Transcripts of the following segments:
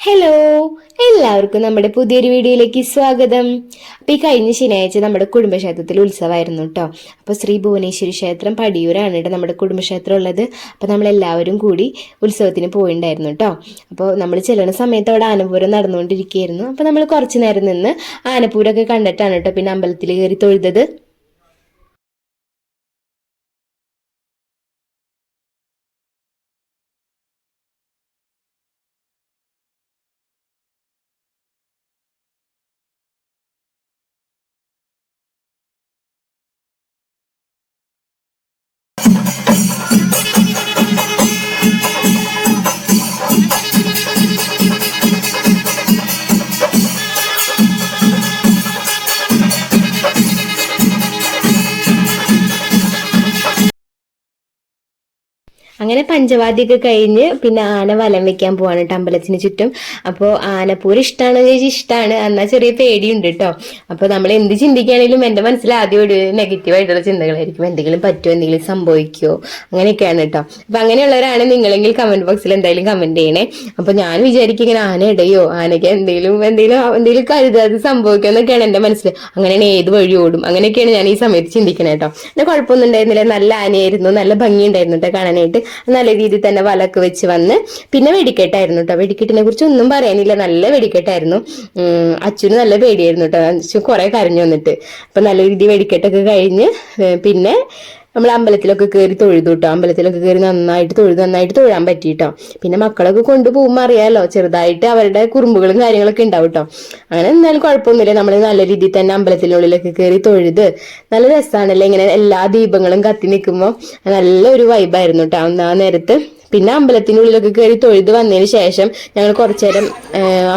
Hello എല്ലാവർക്കും നമ്മുടെ പുതിയൊരു വീഡിയോയിലേക്ക് സ്വാഗതം. അപ്പം ഈ കഴിഞ്ഞ ശനിയാഴ്ച നമ്മുടെ കുടുംബക്ഷേത്രത്തിൽ ഉത്സവമായിരുന്നു കേട്ടോ. അപ്പോൾ ശ്രീ ഭുവനേശ്വരി ക്ഷേത്രം പടിയൂരാണ് കേട്ടോ നമ്മുടെ കുടുംബക്ഷേത്രം ഉള്ളത്. അപ്പോൾ നമ്മളെല്ലാവരും കൂടി ഉത്സവത്തിന് പോയിണ്ടായിരുന്നു കേട്ടോ. അപ്പോൾ നമ്മൾ ചെല്ലുന്ന സമയത്ത് അവിടെ ആനപൂരം നടന്നുകൊണ്ടിരിക്കുകയായിരുന്നു. അപ്പോൾ നമ്മൾ കുറച്ച് നേരം നിന്ന് ആനപ്പൂരമൊക്കെ കണ്ടിട്ടാണ് കേട്ടോ പിന്നെ അമ്പലത്തിൽ കയറി തൊഴുതത്. അങ്ങനെ പഞ്ചവാദ്യമൊക്കെ കഴിഞ്ഞ് പിന്നെ ആന വലം വെക്കാൻ പോവാണ് കേട്ടോ അമ്പലത്തിന് ചുറ്റും. അപ്പോൾ ആനപ്പൂരം ഇഷ്ടമാണോ ചോദിച്ചാൽ ഇഷ്ടമാണ് എന്നാൽ ചെറിയ പേടിയുണ്ട് കേട്ടോ അപ്പോൾ നമ്മൾ എന്ത് ചിന്തിക്കുകയാണെങ്കിലും എന്റെ മനസ്സിൽ ആദ്യം ഒരു നെഗറ്റീവ് ആയിട്ടുള്ള ചിന്തകളായിരിക്കും. എന്തെങ്കിലും പറ്റുമോ എന്തെങ്കിലും സംഭവിക്കുമോ അങ്ങനെയൊക്കെയാണ് കേട്ടോ അപ്പോൾ അങ്ങനെയുള്ളവരാണ് നിങ്ങളെങ്കിൽ കമന്റ് ബോക്സിൽ എന്തായാലും കമന്റ് ചെയ്യണേ. അപ്പോൾ ഞാൻ വിചാരിക്കും ഇങ്ങനെ ആന ഇടയോ? ആനയ്ക്ക് എന്തെങ്കിലും എന്തെങ്കിലും എന്തെങ്കിലും കരുതാതെ സംഭവിക്കുക എന്നൊക്കെയാണ് എന്റെ മനസ്സിൽ. അങ്ങനെയാണ് ഏത് വഴി ഓടും. അങ്ങനെയൊക്കെയാണ് ഞാൻ ഈ സമയത്ത് ചിന്തിക്കണേ കേട്ടോ പിന്നെ കുഴപ്പമൊന്നും ഉണ്ടായിരുന്നില്ല. നല്ല ആനയായിരുന്നു. നല്ല ഭംഗി ഉണ്ടായിരുന്നു കേട്ടോ കാണാനായിട്ട്. നല്ല രീതിയിൽ തന്നെ വലക്ക് വെച്ച് വന്ന് പിന്നെ വെടിക്കെട്ടായിരുന്നു കേട്ടോ വെടിക്കെട്ടിനെ കുറിച്ച് ഒന്നും പറയാനില്ല. നല്ല വെടിക്കെട്ടായിരുന്നു. അച്ഛന് നല്ല പേടിയായിരുന്നു കേട്ടോ അച്ഛൻ കുറെ കരഞ്ഞു വന്നിട്ട്. അപ്പൊ നല്ല രീതിയിൽ വെടിക്കെട്ടൊക്കെ കഴിഞ്ഞ് പിന്നെ നമ്മൾ അമ്പലത്തിലൊക്കെ കയറി തൊഴുതു കേട്ടോ അമ്പലത്തിലൊക്കെ കയറി നന്നായിട്ട് തൊഴുതു നന്നായിട്ട് തൊഴാൻ പറ്റി കേട്ടോ പിന്നെ മക്കളൊക്കെ കൊണ്ടുപോകുമ്പോൾ അറിയാലോ ചെറുതായിട്ട് അവരുടെ കുറുമ്പുകളും കാര്യങ്ങളൊക്കെ ഉണ്ടാവും കേട്ടോ അങ്ങനെ എന്തായാലും കുഴപ്പമൊന്നുമില്ല. നമ്മൾ നല്ല രീതിയിൽ തന്നെ അമ്പലത്തിനുള്ളിലൊക്കെ കയറി തൊഴുത് നല്ല രസമാണല്ലേ ഇങ്ങനെ എല്ലാ ദീപങ്ങളും കത്തി നിൽക്കുമ്പോൾ നല്ലൊരു വൈബായിരുന്നു കേട്ടോ ആ നേരത്ത് പിന്നെ അമ്പലത്തിനുള്ളിലൊക്കെ കയറി തൊഴുത് വന്നതിന് ശേഷം ഞങ്ങൾ കുറച്ചു നേരം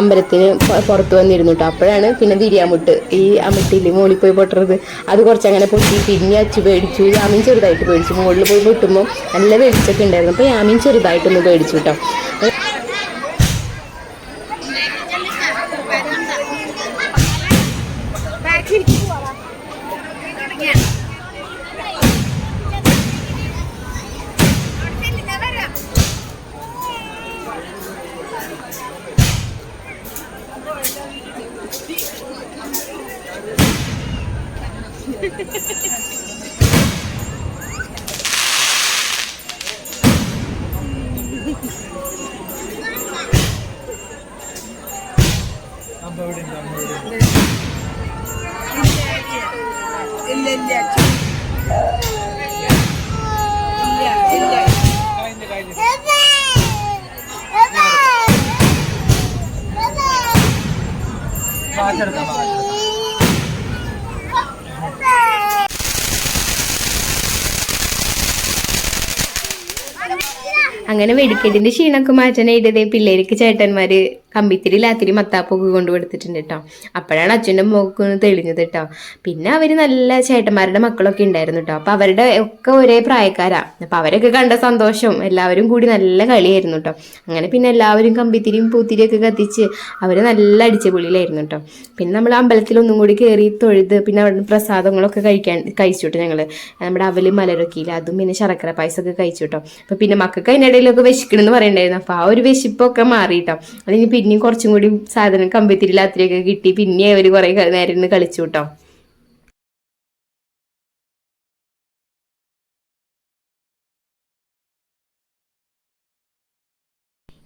അമ്പലത്തിന് പുറത്ത് വന്നിരുന്നു അപ്പോഴാണ് പിന്നെ തിരിയാമുട്ട് ഈ അമ്മട്ടിയിൽ മുകളിൽ പോയി പൊട്ടുന്നത് അത് കുറച്ചങ്ങനെ പൊട്ടി പിന്നെ അച്ചു പേടിച്ചു. യാമീൻ ചെറുതായിട്ട് പേടിച്ചു. മുകളിൽ പോയി പൊട്ടുമ്പോൾ നല്ല വെളിച്ചൊക്കെ ഉണ്ടായിരുന്നു. അപ്പോൾ യാമിൻ ചെറുതായിട്ടൊന്ന് പേടിച്ചു കേട്ടോ ഇല്ല ഇല്ല ഇല്ല ഇല്ല അങ്ങനെ വെടിക്കെട്ടിന്റെ ക്ഷീണമൊക്കെ മാറ്റാനായിട്ട് ദേ പിള്ളേർക്ക് ചേട്ടന്മാര് കമ്പിത്തിരി ലാത്തിരി മത്താപ്പൊക്കെ കൊണ്ടു കൊടുത്തിട്ടുണ്ട് കേട്ടോ. അപ്പോഴാണ് അച്ഛന്റെ മുഖൊക്കെ ഒന്ന് തെളിഞ്ഞത് കേട്ടോ. പിന്നെ അവർ നല്ല ചേട്ടന്മാരുടെ മക്കളൊക്കെ ഉണ്ടായിരുന്നു കേട്ടോ. അപ്പോൾ അവരുടെ ഒക്കെ ഒരേ പ്രായക്കാരാ. അപ്പോൾ അവരൊക്കെ കണ്ട സന്തോഷം. എല്ലാവരും കൂടി നല്ല കളിയായിരുന്നു കേട്ടോ. അങ്ങനെ പിന്നെ എല്ലാവരും കമ്പിത്തിരിയും പൂത്തിരിയൊക്കെ കത്തിച്ച് അവർ നല്ല അടിച്ചുപൊളിയിലായിരുന്നു കേട്ടോ. പിന്നെ നമ്മൾ അമ്പലത്തിൽ ഒന്നും കൂടി കയറി തൊഴുത് പിന്നെ അവിടെ പ്രസാദങ്ങളൊക്കെ കഴിക്കാൻ കഴിച്ചു കേട്ടോ ഞങ്ങൾ നമ്മുടെ അവൽ മലരൊക്കെയില്ല അതും പിന്നെ ശർക്കര പായസമൊക്കെ കഴിച്ചു കേട്ടോ. അപ്പോൾ പിന്നെ മക്കൾക്ക് അതിനിടയിലൊക്കെ വിശക്കണമെന്ന് പറയണ്ടായിരുന്നു. അപ്പോൾ ആ ഒരു വിശപ്പൊക്കെ മാറി കേട്ടോ. അതിന് പിന്നെയും കുറച്ചും കൂടി സാധനം കമ്പിത്തിരി രാത്രിയൊക്കെ കിട്ടി. പിന്നെ അവർ കുറെ നേരം ഇരുന്ന് കളിച്ചു കേട്ടോ.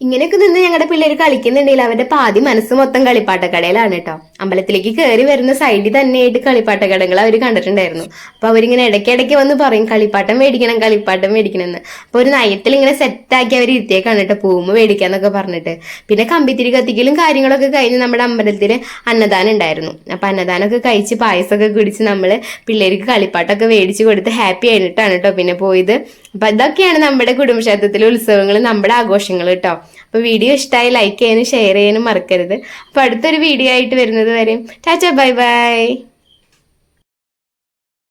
ഇങ്ങനെയൊക്കെ നിന്ന് ഞങ്ങളുടെ പിള്ളേർ കളിക്കുന്നുണ്ടെങ്കിൽ അവരുടെ പാതി മനസ്സ് മൊത്തം കളിപ്പാട്ടക്കടയിലാണ് കേട്ടോ അമ്പലത്തിലേക്ക് കയറി വരുന്ന സൈഡിൽ തന്നെയായിട്ട് കളിപ്പാട്ടക്കടകൾ അവർ കണ്ടിട്ടുണ്ടായിരുന്നു. അപ്പൊ അവരിങ്ങനെ ഇടയ്ക്കിടയ്ക്ക് വന്ന് പറയും കളിപ്പാട്ടം മേടിക്കണം കളിപ്പാട്ടം മേടിക്കണം എന്ന് അപ്പൊ ഒരു നയത്തിൽ ഇങ്ങനെ സെറ്റാക്കി അവർ ഇരുത്തിയേക്കാണ് കേട്ടോ പൂമ്പ് മേടിക്കാന്നൊക്കെ പറഞ്ഞിട്ട്. പിന്നെ കമ്പിത്തിരി കത്തിക്കലും കാര്യങ്ങളൊക്കെ കഴിഞ്ഞ് നമ്മുടെ അമ്പലത്തിൽ അന്നദാനം ഉണ്ടായിരുന്നു. അപ്പൊ അന്നദാനമൊക്കെ കഴിച്ച് പായസമൊക്കെ കുടിച്ച് നമ്മൾ പിള്ളേർക്ക് കളിപ്പാട്ടമൊക്കെ മേടിച്ച് കൊടുത്ത് ഹാപ്പി ആയിട്ടാണ് കേട്ടോ പിന്നെ പോയത്. അപ്പൊ ഇതൊക്കെയാണ് നമ്മുടെ കുടുംബക്ഷേത്രത്തിലെ ഉത്സവങ്ങൾ നമ്മുടെ ആഘോഷങ്ങൾ കേട്ടോ അപ്പൊ വീഡിയോ ഇഷ്ടമായി ലൈക്ക് ചെയ്യാനും ഷെയർ ചെയ്യാനും മറക്കരുത്. അപ്പൊ അടുത്തൊരു വീഡിയോ ആയിട്ട് വരുന്നത് വരെ. Tata bye bye